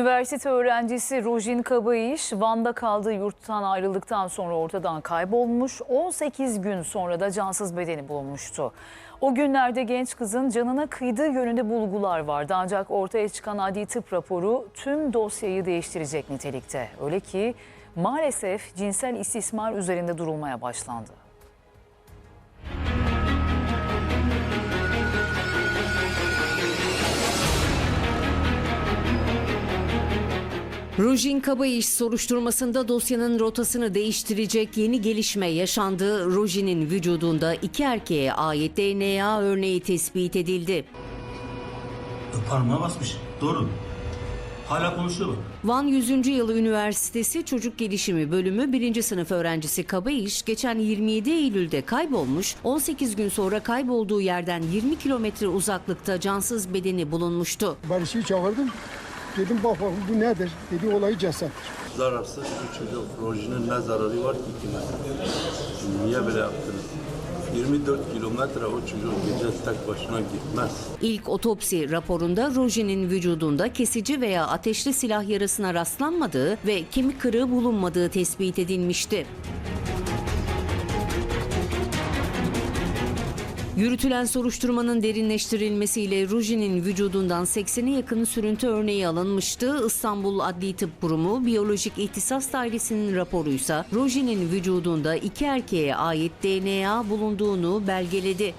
Üniversite öğrencisi Rojin Kabayış, Van'da kaldığı yurttan ayrıldıktan sonra ortadan kaybolmuş. 18 gün sonra da cansız bedeni bulunmuştu. O günlerde genç kızın canına kıydığı yönünde bulgular vardı. Ancak ortaya çıkan adli tıp raporu tüm dosyayı değiştirecek nitelikte. Öyle ki maalesef cinsel istismar üzerinde durulmaya başlandı. Rojin Kabayış soruşturmasında dosyanın rotasını değiştirecek yeni gelişme yaşandı. Rojin'in vücudunda iki erkeğe ait DNA örneği tespit edildi. Parmağı basmış. Doğru. Hala konuşuyor bak. Van 100. Yılı Üniversitesi Çocuk Gelişimi Bölümü 1. sınıf öğrencisi Kabayış geçen 27 Eylül'de kaybolmuş, 18 gün sonra kaybolduğu yerden 20 kilometre uzaklıkta cansız bedeni bulunmuştu. Barış'ı çağırdım. Dedim bak bak bu nedir? Dedi olayı ceset. Zararsız bir çocuk. Rojinin ne zararı var ki kime? Niye böyle yaptınız? 24 kilometre o çocuk gece tek başına gitmez. İlk otopsi raporunda Rojin'in vücudunda kesici veya ateşli silah yarasına rastlanmadığı ve kemik kırığı bulunmadığı tespit edilmişti. Yürütülen soruşturmanın derinleştirilmesiyle Rujin'in vücudundan 80'e yakın sürüntü örneği alınmıştı. İstanbul Adli Tıp Kurumu Biyolojik İhtisas Dairesi'nin raporuysa Rujin'in vücudunda iki erkeğe ait DNA bulunduğunu belgeledi.